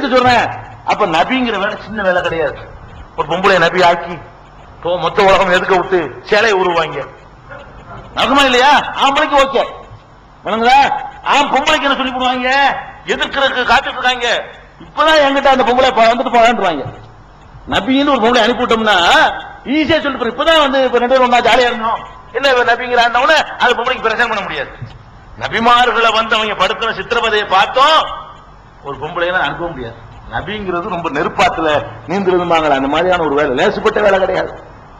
சொல்றேன்? அப்ப நபிங்கிற வேலை சின்ன வேலை கிடையாது. ஒரு பொம்பளை நபி ஆக்கி மொத்த உலகம் எதுக்க விட்டு சேலையை உருவாங்க. நடக்குமா இல்லையா? ஆம்பளைக்கு ஓகே. விளங்குதா? ஆம் பொம்பளைக்கு என்ன சொல்லி போடுவாங்க எதிர்க்கிறதுக்கு காத்துட்டு இருக்காங்க. இப்பதான் என்கிட்ட அந்த பொம்பளை வந்துட்டு போறான்றாங்க நபின்னு ஒரு பொம்பளை அனுப்பிவிட்டோம்னா ஈஸியா சொல்லிட்டு இப்பதான் வந்து இப்ப ரெண்டு பேரும் ஜாலியா இருந்தோம். என்ன இவன் நபிங்கிறான்னவன அது பொம்பளைக்கு பிரச்சனை பண்ண முடியாது. நபிமார்களை வந்து அவங்க படுத்துற சித்திரவதையை பார்த்தோம். ஒரு பொம்பளையெல்லாம் அனுப்ப முடியாது. நபிங்கிறது ரொம்ப நெருப்பாத்துல நீந்திருந்தாங்களே அந்த மாதிரியான ஒரு வேலை. லேசுப்பட்ட வேலை கிடையாது.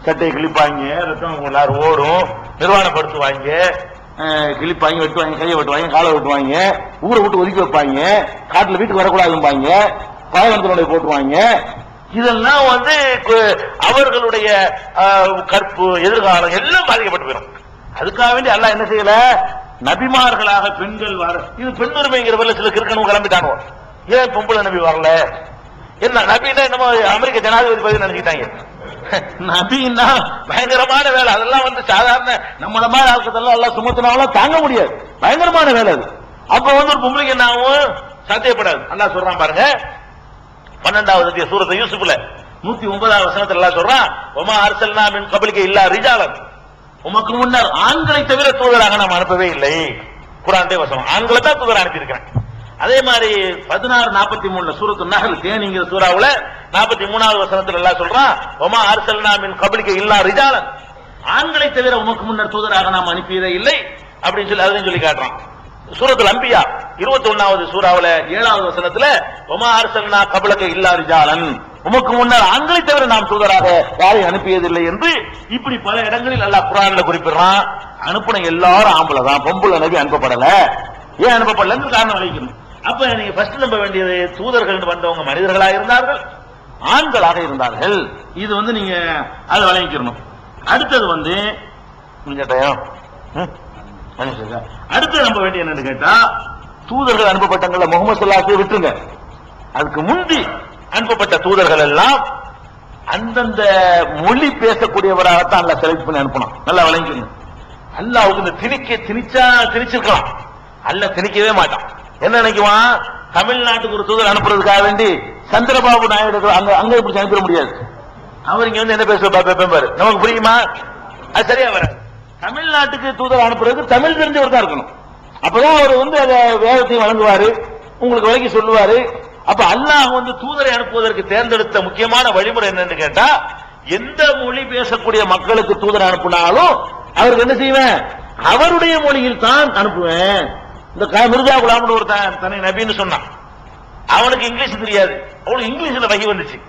சட்டையை கிழிப்பாங்க ரத்தம் எல்லாரும் ஓடும் நிர்வாணப்படுத்துவாங்க கிழிப்பாங்க வெட்டுவாங்க கையை வெட்டுவாங்க காலை வெட்டுவாங்க ஊரை விட்டு ஒதுக்கி வைப்பாங்க காட்டுல வீட்டுக்கு வரக்கூடாதும்பாங்க பாயவனத்தினுடைய போட்டுவாங்க இதெல்லாம் வந்து அவர்களுடைய கற்பு எதிர்காலம் எல்லாம் பாதிக்கப்பட்டு போயிடும். அதுக்காக வேண்டி அல்லாஹ் என்ன செய்யல? நபிமார்களாக பெண்கள் வர இது பெண் உரிமைங்கிற பேர்ல சில கிறுக்கணும் கிளம்பிட்டானோ ஏன் பொம்பளை நபி வரல? என்ன நபின்னா என்னமோ அமெரிக்க ஜனாதிபதி பதவி நினைச்சிட்டாங்க நபின்னா? பயங்கரமான வேலை. அதெல்லாம் வந்து சாதாரண நம்மள மாதிரி ஆட்களெல்லாம் எல்லாம் சுமத்தினாலும் தாங்க முடியாது. பயங்கரமான வேலை அது. அப்ப வந்து ஒரு பொம்பளைக்கு என்ன ஆகும்? சாத்தியப்படாது. அல்லாஹ் சொல்றான் பாருங்க. பன்னெண்டாவது சூரத்தை யூசுப்ல நூத்தி ஒன்பதாவது வசனத்துல எல்லாம் சொல்றான் ஒமா அரசல்னா மின் கபலிக்க இல்லா ரிஜாலன். உமக்கு முன்னர் ஆண்களை தவிர தூதராக நாம் அனுப்பவே இல்லை. குரான் வசனம். ஆண்களை தான் தூதர் அனுப்பியிருக்கிறேன். அதே மாதிரி பதினாறு நாற்பத்தி மூணுல சூரத்து நகல் தேனிங்கிற சூறாவுல நாற்பத்தி மூணாவது வசனத்துல எல்லாம் சொல்றான் ஒமா அரசல்னா மின் கபலிக்க இல்லா ரிஜாலன். ஆண்களை தவிர உமக்கு முன்னர் தூதராக நாம் அனுப்பியதே இல்லை அப்படின்னு சொல்லி அதையும் சொல்லி காட்டுறான். சூரத்தில் அம்பியா இருபத்தி ஒன்னாவது சூறாவுல ஏழாவது வசனத்துல ஒமா அரசல்னா கபலக்க இல்லா ரிஜாலன். உமக்கு முன்னர் ஆண்களை தவிர நாம் தூதராக யாரையும் அனுப்பியதில்லை என்று இப்படி பல இடங்களில் அல்லாஹ் குரான்ல குறிப்பிடுறான். அனுப்பின எல்லாரும் ஆம்பளை தான் பொம்புல நபி அனுப்பப்படல. ஏன் அனுப்பப்படலன்னு காரணம் விளைக்கணும் அப்ப நீங்க ஃபர்ஸ்ட் நம்ப வேண்டியது தூதர்கள் வந்தவங்க மனிதர்களாக இருந்தார்கள் ஆண்களாக இருந்தார்கள். இது வந்து நீங்க அதை வழங்கிக்கணும் அடுத்தது வந்து நீங்க ம்? அடுத்து நம்ப வேண்டிய என்னன்னு கேட்டா தூதர்கள் அனுப்பப்பட்டங்கள முகமது சல்லாத்தை விட்டுருங்க. அதுக்கு முந்தி அனுப்பப்பட்ட தூதர்கள் எல்லாம் அந்தந்த மொழி பேசக்கூடியவராகத்தான் அல்ல செலக்ட் பண்ணி அனுப்பணும். நல்லா விளங்கிக்கணும் அல்லாவுக்கு இந்த திணிக்க திணிச்சா திணிச்சிருக்கலாம். அல்ல திணிக்கவே மாட்டான். என்ன நினைக்குவான்? தமிழ்நாட்டுக்கு ஒரு தூதர் அனுப்புறதுக்காக வேண்டி சந்திரபாபு நாயுடு அங்க அங்க இப்படி அனுப்பிட முடியாது? அவர் இங்க வந்து என்ன பேசுவார்? பாரு. நமக்கு புரியுமா? அது சரியா வர தமிழ்நாட்டுக்கு தூதர் அனுப்புறதுக்கு தமிழ் தெரிஞ்சவர் தான் இருக்கணும். அப்பதான் அவர் வந்து அதை வேகத்தையும் வழங்குவாரு. உங்களுக்கு விலகி சொல்லுவாரு. அப்ப அல்லாஹ் வந்து தூதரை அனுப்புவதற்கு தேர்ந்தெடுத்த முக்கியமான வழிமுறை என்னன்னு கேட்டா எந்த மொழி பேசக்கூடிய மக்களுக்கு தூதர் அனுப்புனாலும் அவருக்கு என்ன செய்வேன்? அவருடைய மொழியில் தான் அனுப்புவேன். இந்த க- மிர்சா குலாம்னு ஒருத்தன் தன்னை நபின்னு சொன்னான். அவனுக்கு இங்கிலீஷ் தெரியாது. அவனுக்கு இங்கிலீஷ்ல வகி வந்துச்சு.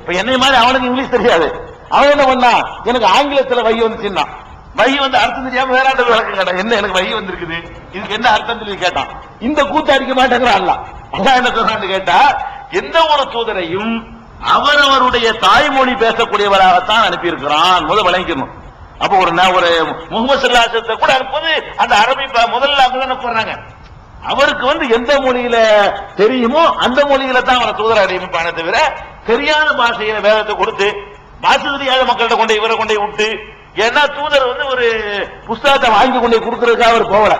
இப்ப என்னை மாதிரி அவனுக்கு இங்கிலீஷ் தெரியாது. அவன் என்ன பண்ணான்? எனக்கு ஆங்கிலத்துல வகி வந்துச்சுன்னா. வகி வந்து அர்த்தம் தெரியாம வேற ஆட்ட விளக்கம் கேட்டான் என்ன எனக்கு வை வந்திருக்குது? இதுக்கு என்ன அர்த்தம்? சொல்லி கேட்டான் இந்த கூத்த அடிக்க மாட்டேங்கிறான் அல்ல அதான் என்ன சொல்றான்னு கேட்டா எந்த ஒரு தூதரையும் அவரவருடைய தாய்மொழி பேசக்கூடியவராகத்தான் அனுப்பியிருக்கிறான். முதல் விளங்கிக்கணும். அப்ப ஒரு ஒரு முகமது சல்லாசத்தை கூட அனுப்புவது அந்த அரபி முதல்ல அனுப்புறாங்க அவருக்கு வந்து எந்த மொழியில தெரியுமோ அந்த மொழியில தான் அவரை தூதர் அடையமைப்பானே தவிர தெரியாத பாஷையில வேதத்தை கொடுத்து பாஷை தெரியாத மக்கள்கிட்ட கொண்டு இவரை கொண்டு விட்டு ஏன்னா தூதர் வந்து ஒரு புஸ்தகத்தை வாங்கி கொண்டு கொடுக்கறதுக்காக அவர் போகல.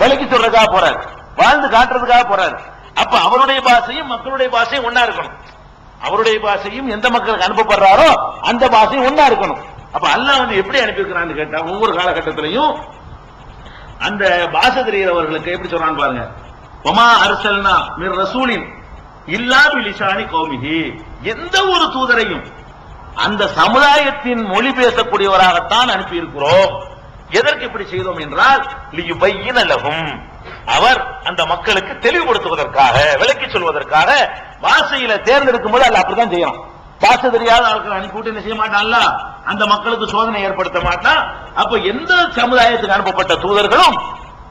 விலைக்கு சொல்றதுக்காக போறாரு. வாழ்ந்து காட்டுறதுக்காக போறாரு. அப்ப அவருடைய பாஷையும் மக்களுடைய பாஷையும் ஒன்னா இருக்கணும். அவருடைய பாஷையும் எந்த மக்களுக்கு அனுப்பப்படுறாரோ அந்த பாஷையும் ஒன்னா இருக்கணும். அப்ப அல்லாஹ் வந்து எப்படி அனுப்பியிருக்கிறான்னு கேட்டா ஒவ்வொரு காலகட்டத்திலையும் அந்த பாஷை தெரிகிறவர்களுக்கு எப்படி சொல்றான்னு பாருங்க. ஒமா அரசல்னா மிர் ரசூலின் இல்லாமி லிசானி கோமிகி எந்த ஒரு தூதரையும் அந்த சமுதாயத்தின் மொழி பேசக்கூடியவராகத்தான் அனுப்பியிருக்கிறோம். எதற்கு இப்படி செய்தோம் என்றால் லியுபையின அவர் அந்த மக்களுக்கு தெளிவுபடுத்துவதற்காக விளக்கி சொல்வதற்காக வாசையில தேர்ந்தெடுக்கும் போது அல்ல அப்படிதான் செய்யணும் பாச தெரியாத ஆட்கள் அனுப்பிவிட்டு என்ன செய்ய மாட்டான்ல? அந்த மக்களுக்கு சோதனை ஏற்படுத்த மாட்டான். அப்ப எந்த சமுதாயத்துக்கு அனுப்பப்பட்ட தூதர்களும்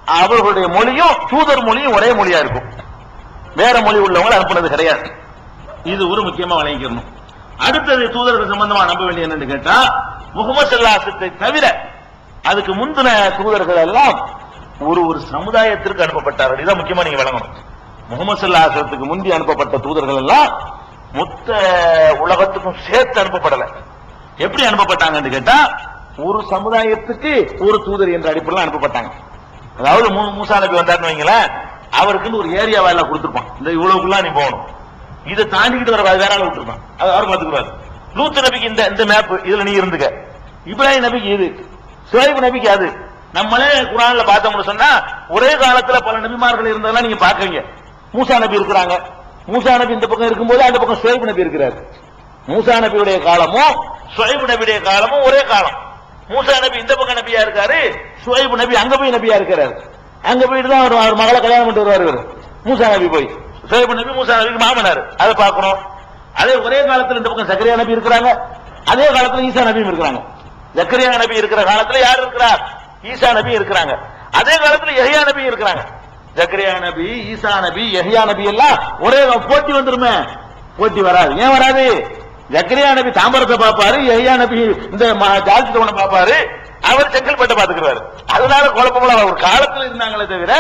அவர்களுடைய மொழியும் தூதர் மொழியும் ஒரே மொழியா இருக்கும். வேற மொழி உள்ளவங்களை அனுப்புனது கிடையாது. இது ஒரு முக்கியமா வழங்கிக்கணும் அடுத்தது தூதர்கள் சம்பந்தமா நம்ப வேண்டிய என்னன்னு கேட்டா முகமது சல்லாசத்தை தவிர அதுக்கு முந்தின தூதர்கள் எல்லாம் ஒரு ஒரு சமுதாயத்திற்கு அனுப்பப்பட்டார்கள் இதான் முக்கியமா நீங்க வழங்கணும் முகமது சல்லாசத்துக்கு முந்தி அனுப்பப்பட்ட தூதர்கள் எல்லாம் மொத்த உலகத்துக்கும் சேர்த்து அனுப்பப்படல. எப்படி அனுப்பப்பட்டாங்கன்னு கேட்டா ஒரு சமுதாயத்துக்கு ஒரு தூதர் என்ற அடிப்படையில் அனுப்பப்பட்டாங்க. அதாவது மூணு மூசா நபி வந்தாருன்னு வைங்களேன் அவருக்குன்னு ஒரு ஏரியாவா எல்லாம் கொடுத்துருப்பான். இந்த இவ்வளவுக்குலாம் நீ போகணும். இதை தாண்டிக்கிட்டு வர வேற ஆள் விட்டுருப்பான் அது யாரும் பாத்துக்குவாரு லூத்து நபிக்கு இந்த இந்த மேப் இதுல நீ இருந்துக்க. இப்ராஹிம் நபிக்கு இது. சுஹைப் நபிக்கு அது. நம்மளே குரான்ல பார்த்தோம்னு சொன்னா ஒரே காலத்துல பல நபிமார்கள் இருந்ததெல்லாம் நீங்க பாக்குறீங்க மூசா நபி இருக்கிறாங்க. மூசா நபி இந்த பக்கம் இருக்கும்போது அந்த பக்கம் சுஹைப் நபி இருக்கிறாரு. மூசா நபியுடைய காலமும் சுஹைப் நபியுடைய காலமும் ஒரே காலம். மூசா நபி இந்த பக்கம் நபியா இருக்காரு சுஹைப் நபி அங்க போய் நபியா இருக்கிறாரு. அங்க போயிட்டு தான் அவர் அவர் மகளை கல்யாணம் பண்ணிட்டு வருவாரு மூசா நபி போய். சுஹைப் நபி மூசா நபி மாமனார். அதை பார்க்கணும். அதே ஒரே காலத்தில் இந்த பக்கம் சக்கரியா நபி இருக்கிறாங்க. அதே காலத்தில் ஈசா நபியும் இருக்கிறாங்க. ஜக்கரியா நபி இருக்கிற காலத்தில் யார் இருக்கிறார்? ஈசா நபி இருக்கிறாங்க. அதே காலத்தில் எஹியா நபி இருக்கிறாங்க. ஜக்கரியா நபி ஈசா நபி எஹியா நபி எல்லாம் ஒரே போட்டி வந்துருமே. போட்டி வராது. ஏன் வராது? ஜக்கரியா நபி தாம்பரத்தை பார்ப்பாரு எஹியா நபி இந்த ஜாதி ஜார்ஜ் பார்ப்பாரு. அவர் செங்கல்பட்டை பாத்துக்கிறாரு அதனால குழப்பமெல்லாம் ஒரு காலத்துல இருந்தாங்களே தவிர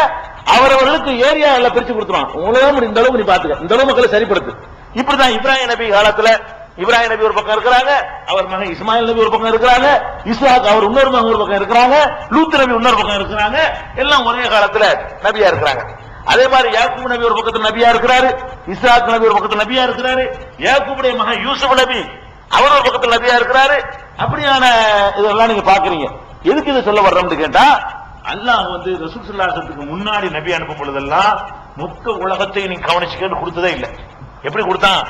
அவரவர்களுக்கு ஏரியா எல்லாம் பிரிச்சு கொடுத்துருவான். உங்களால இந்த அளவுக்கு நீ பாத்துக்க இந்த அளவு மக்களை சரிப்படுத்து. இப்படிதான் இப்ராஹிம் நபி காலத்துல இப்ராஹிம் நபி ஒரு பக்கம் இருக்கிறாங்க அவர் மகன் இஸ்மாயில் நபி ஒரு பக்கம் இருக்கிறாங்க இஸ்லாக் அவர் இன்னொரு மகன் ஒரு பக்கம் இருக்கிறாங்க லூத் நபி இன்னொரு பக்கம் இருக்கிறாங்க. எல்லாம் ஒரே காலத்துல நபியா இருக்கிறாங்க. அதே மாதிரி யாக்கூப் நபி ஒரு பக்கத்துல நபியா இருக்கிறாரு இஸ்லாக் நபி ஒரு பக்கத்துல நபியா இருக்கிறாரு. யாக்கூபுடைய மகன் யூசுப் நபி அவர் ஒரு பக்கத்தில் நபியா இருக்கிறாரு. அப்படியான இதெல்லாம் நீங்க பாக்குறீங்க. எதுக்கு இது சொல்ல வர்றோம்னு கேட்டா அல்லாஹ் வந்து ரசூல் சுல்லாசத்துக்கு முன்னாடி நபி அனுப்பும் பொழுதெல்லாம் மொத்த உலகத்தை நீ கவனிச்சுக்கன்னு கொடுத்ததே இல்லை. எப்படி கொடுத்தான்?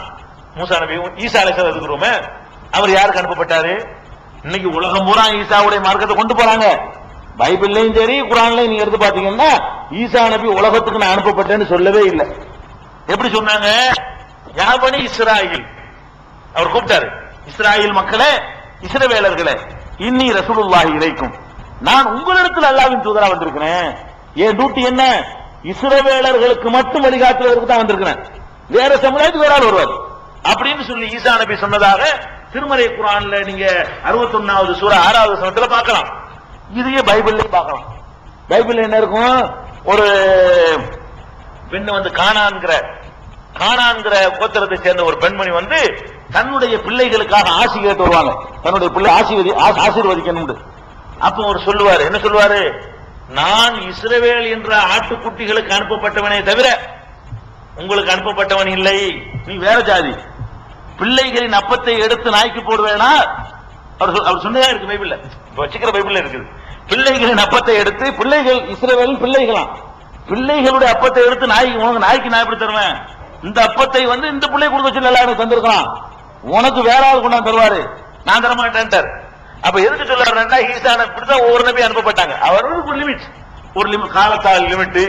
மூசா நபி ஈசா அலிசா இருக்கிறோமே அவர் யாருக்கு அனுப்பப்பட்டாரு? இன்னைக்கு உலகம் பூரா ஈசாவுடைய மார்க்கத்தை கொண்டு போறாங்க. பைபிள்லையும் சரி குரான்லையும் நீங்க எடுத்து பாத்தீங்கன்னா ஈசா நபி உலகத்துக்கு நான் அனுப்பப்பட்டேன்னு சொல்லவே இல்லை. எப்படி சொன்னாங்க? யாபனி இஸ்ராயில். அவர் கூப்பிட்டாரு. இஸ்ராயில் மக்களே இஸ்ரவேலர்களே இன்னி ரசூலுல்லாஹி இறைக்கும் நான் உங்களிடத்தில் அல்லாவின் தூதரா வந்திருக்கிறேன். என் டியூட்டி என்ன? இஸ்ரவேலர்களுக்கு மட்டும் வழிகாட்டுவதற்கு தான் வந்திருக்கிறேன். வேற சமுதாயத்துக்கு வேற ஆள் வருவார். அப்படின்னு சொல்லி ஈசா நபி சொன்னதாக திருமறை குரான்ல நீங்க அறுபத்தொன்னாவது சூற ஆறாவது சனத்துல பார்க்கலாம். இதையே பைபிள்லயும் பார்க்கலாம். பைபிள் என்ன இருக்கும்? ஒரு பெண் வந்து காணான்கிற காணான்கிற கோத்திரத்தை சேர்ந்த ஒரு பெண்மணி வந்து தன்னுடைய பிள்ளைகளுக்காக ஆசி கேட்டு வருவாங்க தன்னுடைய பிள்ளை ஆசீர்வதி ஆச- ஆசீர்வதிக்கணும்னு. அப்ப அவர் சொல்லுவாரு என்ன சொல்லுவாரு? நான் இஸ்ரவேல் என்ற ஆட்டுக்குட்டிகளுக்கு அனுப்பப்பட்டவனே தவிர உங்களுக்கு அனுப்பப்பட்டவன் இல்லை. நீ வேற ஜாதி. பிள்ளைகளின் அப்பத்தை எடுத்து நாய்க்கு போடுவேனா? அவர் சொ- அவர் சொன்னதா இருக்கு பைபிள்ல. வச்சுக்கிற பைபிள்ல இருக்குது. பிள்ளைகளின் அப்பத்தை எடுத்து பிள்ளைகள் இஸ்ரவேலின் பிள்ளைகளாம். பிள்ளைகளுடைய அப்பத்தை எடுத்து நாய்க்கு உனக்கு நாய்க்கு நான் எப்படி தருவேன்? இந்த அப்பத்தை வந்து இந்த பிள்ளை கொடுக்க சொல்லி எல்லாரும் தந்திருக்கலாம். உனக்கு வேற ஆள் கொண்டாந்து தருவாரு. நான் தர மாட்டேன்ட்டார். அப்ப எதுக்கு சொல்றாருன்னா ஈசான இப்படிதான் ஒவ்வொரு நபி அனுப்பப்பட்டாங்க. அவர்களுக்கு ஒரு லிமிட் ஒரு லிமிட் காலத்தால் லிமிட்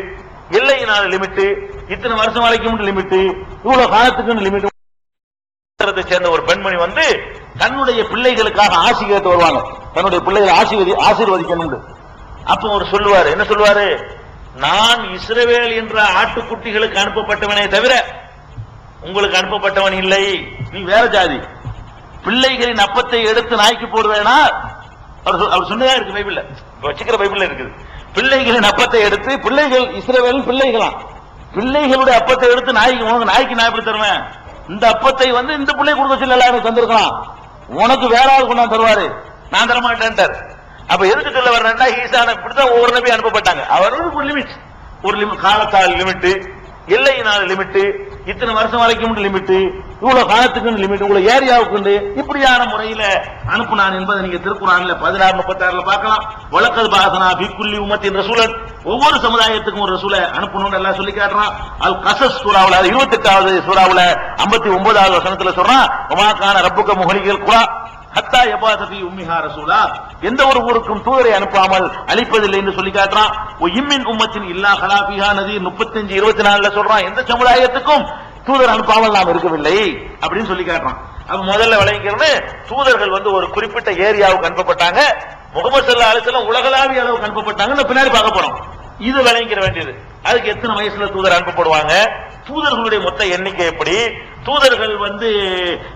எல்லையினால லிமிட் இத்தனை வருஷம் வரைக்கும் லிமிட் இவ்வளவு காலத்துக்கு லிமிட் சேர்ந்த ஒரு பெண்மணி வந்து தன்னுடைய பிள்ளைகளுக்காக ஆசி வருவாங்க தன்னுடைய பிள்ளைகளை ஆசீர்வதி ஆசீர்வதிக்கணும் அப்ப அவர் சொல்லுவாரு என்ன சொல்லுவாரு? நான் இஸ்ரவேல் என்ற ஆட்டுக்குட்டிகளுக்கு அனுப்பப்பட்டவனே தவிர உங்களுக்கு அனுப்பப்பட்டவன் இல்லை. நீ வேற ஜாதி. பிள்ளைகளின் அப்பத்தை எடுத்து நாய்க்கு போடுவேனா? அவர் அவர் சொன்னதா இருக்கு பைபிள்ல? வச்சுக்கிற பைபிள்ல இருக்குது. பிள்ளைகளின் அப்பத்தை எடுத்து பிள்ளைகள் இஸ்ரேவேல் பிள்ளைகளாம். பிள்ளைகளுடைய அப்பத்தை எடுத்து நாய்க்கு உனக்கு நாய்க்கு நான் எப்படி தருவேன்? இந்த அப்பத்தை வந்து இந்த பிள்ளை கொடுக்க சொல்லி எல்லாரும் தந்திருக்கலாம். உனக்கு வேற ஆள் கொண்டாந்து தருவாரு. நான் தர மாட்டேன்ட்டார். அப்ப எதுக்கு சொல்ல வர்றேன்னா ஈசான இப்படிதான் ஒவ்வொரு நபி அனுப்பப்பட்டாங்க. அவருக்கு ஒரு லிமிட் ஒரு லிமிட் காலத்தால் லிமிட் எல்லையினால் லிமிட் இத்தனை வருஷம் வரைக்கும் லிமிட் இவ்வளவு காலத்துக்கு லிமிட் இவ்வளவு ஏரியாவுக்கு இப்படியான முறையில அனுப்புனான் என்பதை நீங்க திருக்குறான்ல பதினாறு முப்பத்தாறுல பார்க்கலாம். வழக்கல் பாசனா பிக்குள்ளி உமத்தின் ரசூலன். ஒவ்வொரு சமுதாயத்துக்கும் ஒரு ரசூலை அனுப்பணும்னு எல்லாம் சொல்லி காட்டுறான். அது கசஸ் சூறாவுல அது இருபத்தி எட்டாவது சூறாவுல ஐம்பத்தி ஒன்பதாவது வசனத்துல சொல்றான் உமாக்கான ரப்புக்க முகலிகள் குழா ஹத்தா எபாதபி உம்மிஹா ரசூலா. எந்த ஒரு ஊருக்கும் தூதரை அனுப்பாமல் அளிப்பதில்லை என்று சொல்லி காட்டுறான். இம்மின் உம்மத்தின் இல்லா ஹலாபிஹா நதி முப்பத்தஞ்சு இருபத்தி நாலுல சொல்றான். எந்த சமுதாயத்துக்கும் தூதர் அனுப்பாமல் நாம் இருக்கவில்லை அப்படின்னு சொல்லி காட்டுறான். அப்ப முதல்ல விளங்கிக்கிறது தூதர்கள் வந்து ஒரு குறிப்பிட்ட ஏரியாவுக்கு அனுப்பப்பட்டாங்க. முகமது சல்லா அலிசல்லாம் உலகளாவிய அளவுக்கு அனுப்பப்பட்டாங்கன்னு பின்னாடி பார்க்க போறோம். இது விளங்கிற வேண்டியது. அதுக்கு எத்தனை வயசுல தூதர் அனுப்பப்படுவாங்க? தூதர்களுடைய மொத்த எண்ணிக்கை எப்படி? தூதர்கள் வந்து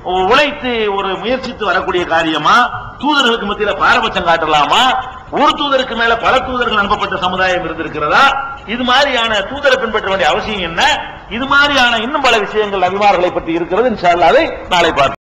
உழைத்து ஒரு முயற்சித்து வரக்கூடிய காரியமா? தூதர்களுக்கு மத்தியில பாரபட்சம் காட்டலாமா? ஒரு தூதருக்கு மேல பல தூதர்கள் அனுப்பப்பட்ட சமுதாயம் இருந்திருக்கிறதா? இது மாதிரியான தூதரை பின்பற்ற வேண்டிய அவசியம் என்ன? இது மாதிரியான இன்னும் பல விஷயங்கள் நபிமார்களை பற்றி இருக்கிறது. அதை நாளை பார்ப்போம்.